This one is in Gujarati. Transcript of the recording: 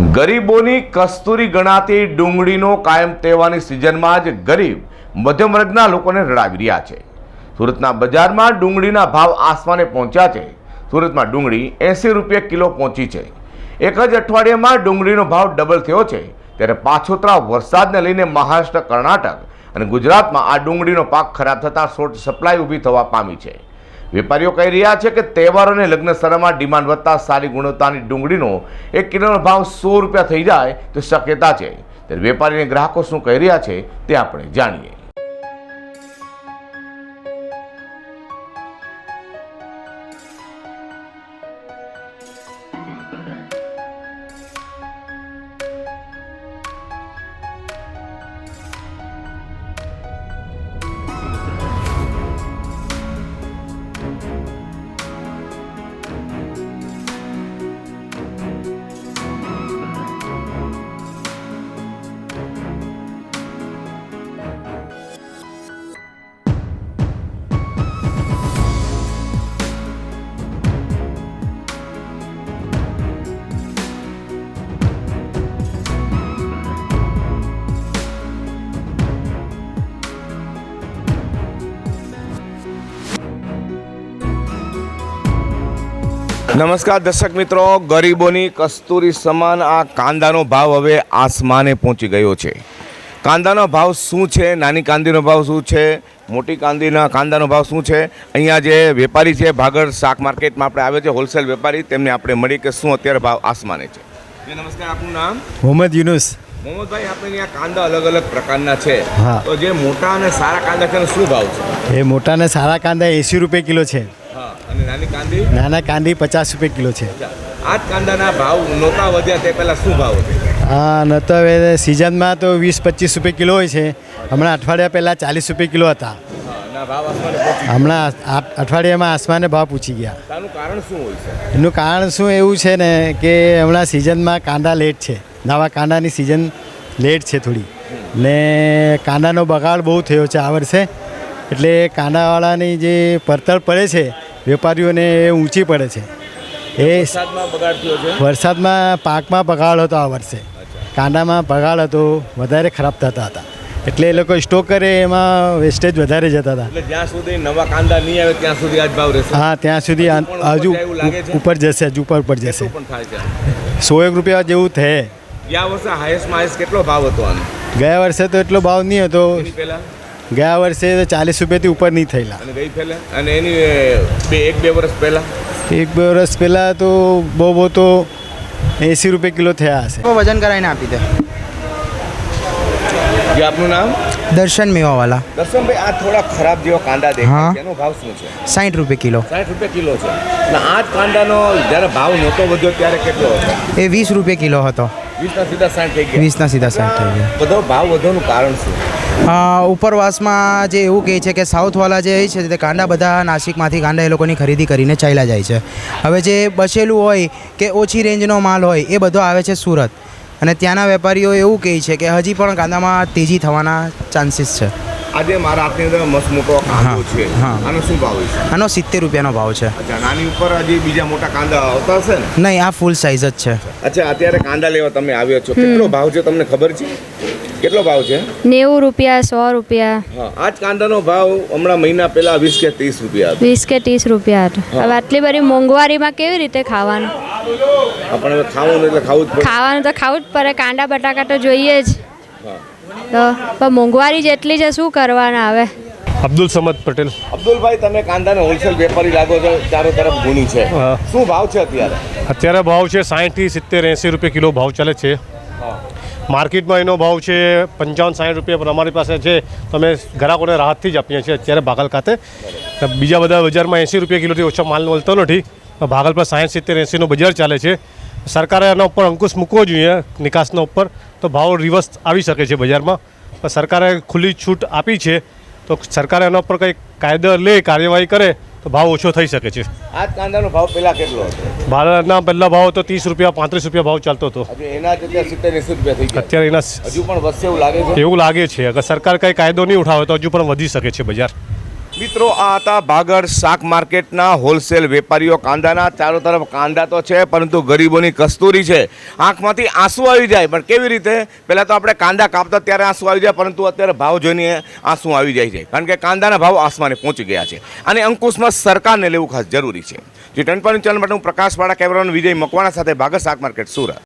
ગરીબોની કસ્તુરી ગણાતી ડુંગળીનો કાયમ તહેવારની સિઝનમાં જ ગરીબ મધ્યમ વર્ગના લોકોને રડાવી રહ્યા છે. સુરતના બજારમાં ડુંગળીના ભાવ આસમાને પહોંચ્યા છે. સુરતમાં ડુંગળી એંસી રૂપિયા કિલો પહોંચી છે. એક જ અઠવાડિયામાં ડુંગળીનો ભાવ ડબલ થયો છે. ત્યારે પાછોતરા વરસાદને લઈને મહારાષ્ટ્ર, કર્ણાટક અને ગુજરાતમાં આ ડુંગળીનો પાક ખરાબ થતાં શોર્ટ સપ્લાય ઊભી થવા પામી છે. વેપારીઓ કહી રહ્યા છે કે તહેવારો અને લગ્ન સ્થળમાં ડિમાન્ડ વધતા સારી ગુણવત્તાની ડુંગળીનો એક કિલોનો ભાવ સો રૂપિયા થઈ જાય તો શક્યતા છે. ત્યારે વેપારી ગ્રાહકો શું કહી રહ્યા છે તે આપણે જાણીએ. નમસ્કાર દર્શક મિત્રો ગરીબોની કસ્તુરી સમાન આ કાંદાનો ભાવ હવે આસમાને પહોંચી ગયો છે. કાંદાનો ભાવ શું છે? નાની કાંદીનો ભાવ શું છે? મોટી કાંદીના કાંદાનો ભાવ શું છે? અહીંયા જે વેપારી છે ભાગળ શાક માર્કેટમાં આપણે આવે છે હોલસેલ વેપારી તેમને આપણે મળી કે શું અત્યારે ભાવ આસમાને છે. નમસ્કાર આપનું નામ? મોહમ્મદ યુનુસ. મોહમ્મદભાઈ આપણે અહીંયા કાંદા અલગ અલગ પ્રકારના છે. હા. તો જે મોટા અને સારા કાંદા છે શું ભાવ છે? એ મોટા અને સારા કાંદા એંસી રૂપિયા કિલો છે. કાંદી? નાના કાંદી પચાસ રૂપિયા કિલો છે. આ કાંદાના ભાવ નહોતા વધ્યા તે પહેલાં શું ભાવ હતો? હા ન તો હવે સિઝનમાં તો વીસ પચીસ રૂપિયા કિલો હોય છે. હમણાં અઠવાડિયા પહેલાં ચાલીસ રૂપિયા કિલો હતા. હમણાં અઠવાડિયામાં આસમાને ભાવ પૂછી ગયા. કારણ શું હોય છે? એનું કારણ શું એવું છે ને કે હમણાં સિઝનમાં કાંદા લેટ છે. નવા કાંદાની સિઝન લેટ છે થોડી. ને કાંદાનો બગાડ બહુ થયો છે આ વર્ષે. એટલે કાંદાવાળાની જે પડતર પડે છે વેપારીઓને એ ઊંચી પડે છે. એ વરસાદમાં બગાડ થયો છે? વરસાદમાં પાકમાં બગાડ હતો આ વર્ષે. કાંદામાં બગાડ હતો વધારે ખરાબ થતા હતા. એટલે એ લોકો સ્ટોક કરે એમાં વેસ્ટેજ વધારે જતા હતા. એટલે જ્યાં સુધી નવા કાંદા નહીં આવે ત્યાં સુધી આજ ભાવ રહેશે. હા ત્યાં સુધી હજુ ઉપર જશે હજુ ઉપર ઉપર જશે. સો એક રૂપિયા જેવું થયે ગયા વર્ષે હાઈએસ્ટમાં હાઈએસ્ટ કેટલો ભાવ હતો આનો? ગયા વર્ષે તો એટલો ભાવ નહીં હતો. પહેલા? ગયા વર્ષે ચાલીસ રૂપિયાથી ઉપર નહીં થયેલા. અને ગઈ પહેલાં? અને એની બે એક બે વર્ષ પહેલાં? એક બે વર્ષ પહેલાં તો બહુ બહુ તો એંસી રૂપિયા કિલો થયા હશે. વજન કરાવીને આપી દે. જે આપનું નામ? દર્શન મેવાવાલા. દર્શનભાઈ આ થોડા ખરાબ જેવા કાંદા દેખાય હા. છે એનો ભાવ શું છે? સાઠ રૂપિયા કિલો. સાઠ રૂપિયા કિલો છે. અને આ જ કાંદાનો જ્યારે ભાવ નહોતો વધ્યો ત્યારે કેટલો હતો? એ વીસ રૂપિયા કિલો હતો. વીસના સીધા સાઠ થઈ ગયા. વીસના સીધા સાઠ થઈ ગયા. બધો ભાવ વધવાનું કારણ શું? ઉપરવાસમાં જે એવું કહે છે કે સાઉથવાળા જે છે તે કાંડા બધા નાસિકમાંથી કાંડા એ લોકોની ખરીદી કરીને ચાલ્યા જાય છે. હવે જે બચેલું હોય કે ઓછી રેન્જનો માલ હોય એ બધો આવે છે સુરત. અને ત્યાંના વેપારીઓ એવું કહે છે કે હજી પણ કાંદામાં તેજી થવાના ચાન્સીસ છે. આજે મારા હાથની અંદર મસ્ત મોટો કાંદો છે. હા. આનો શું ભાવ છે આનો સિત્તેર રૂપિયાનો ભાવ છે. અચ્છા નાની ઉપર હજી બીજા મોટા કાંદા આવતા હશે ને? નહીં આ ફૂલ સાઇઝ જ છે. અચ્છા અત્યારે કાંદા લેવા તમે આવ્યો છો. કેટલો ભાવ છે તમને ખબર છે? કેટલો ભાવ છે? નેવું રૂપિયા સો રૂપિયા. હા આ જ કાંદાનો ભાવ હમણાં મહિના પહેલા વીસ કે ત્રીસ રૂપિયા વીસ કે ત્રીસ રૂપિયા હવે આટલી બધી મોંઘવારીમાં કેવી રીતે ખાવાનું? આપણે ખાવાનું એટલે ખાવું જ ખાવાનું તો ખાવું જ પડે. કાંદા બટાકા તો જોઈએ જ. હા. તો પણ મોંઘવારી જેટલી છે શું કરવાના હવે? અબ્દુલ સમદ પટેલ. અબ્દુલભાઈ તમે કાંદાના હોલસેલ વેપારી લાગો છો ચારો તરફ ગુણી છે. શું ભાવ છે અત્યારે? અત્યારે ભાવ છે સાહીઠથી સિત્તેર એંસી રૂપિયા કિલો ભાવ ચાલે છે. માર્કેટમાં એનો ભાવ છે પંચાવન સાઠ રૂપિયા પણ અમારી પાસે છે તમે ગ્રાહકોને રાહતથી જ આપીએ છીએ અત્યારે ભાગલ ખાતે. તો બીજા બધા બજારમાં એંસી રૂપિયા કિલોથી ઓછો માલ મળતો નથી. ભાગલ પર સાઠ સિત્તેર એંસીનો બજાર ચાલે છે. સરકારે એના ઉપર અંકુશ મૂકવો જોઈએ નિકાસના ઉપર. તો ભાવ રિવર્સ આવી શકે છે બજારમાં. પણ સરકારે ખુલ્લી છૂટ આપી છે. તો સરકારે એના ઉપર કંઈક કાયદો લે કાર્યવાહી કરે તો ભાવ ઓછો થઈ શકે છે. આ કાંદાનો ભાવ પહેલા કેટલો હતો? ભારતના પહેલા ભાવ તો ત્રીસ રૂપિયા પાંત્રીસ રૂપિયા ભાવ ચાલતો હતો. એના અત્યારે સિત્તેર એંસી રૂપિયા થઈ ગયા. અત્યારે એના હજુ પણ વધશે એવું લાગે છે? એવું લાગે છે. અગર સરકાર કંઈ કાયદો નહીં ઉઠાવે તો હજુ પણ વધી શકે છે બજાર. મિત્રો, આ હતા ભાગળ શાક માર્કેટના હોલસેલ વેપારીઓ. કાંદાના ચારો તરફ કાંદા તો છે, પરંતુ ગરીબોની કસ્તુરી છે. આંખમાંથી આંસુ આવી જાય, પણ કેવી રીતે? પહેલાં તો આપણે કાંદા કાપતા ત્યારે આંસુ આવી જાય, પરંતુ અત્યારે ભાવ જોઈને આંસુ આવી જાય છે. કારણ કે કાંદાના ભાવ આસમાને પહોંચી ગયા છે. અને અંકુશમાં સરકારને લેવું ખાસ જરૂરી છે. જે ટન પર ચેનલ માટે હું પ્રકાશવાળા કેમેરામેન વિજય મકવાણા સાથે ભાગળ શાક માર્કેટ સુરત.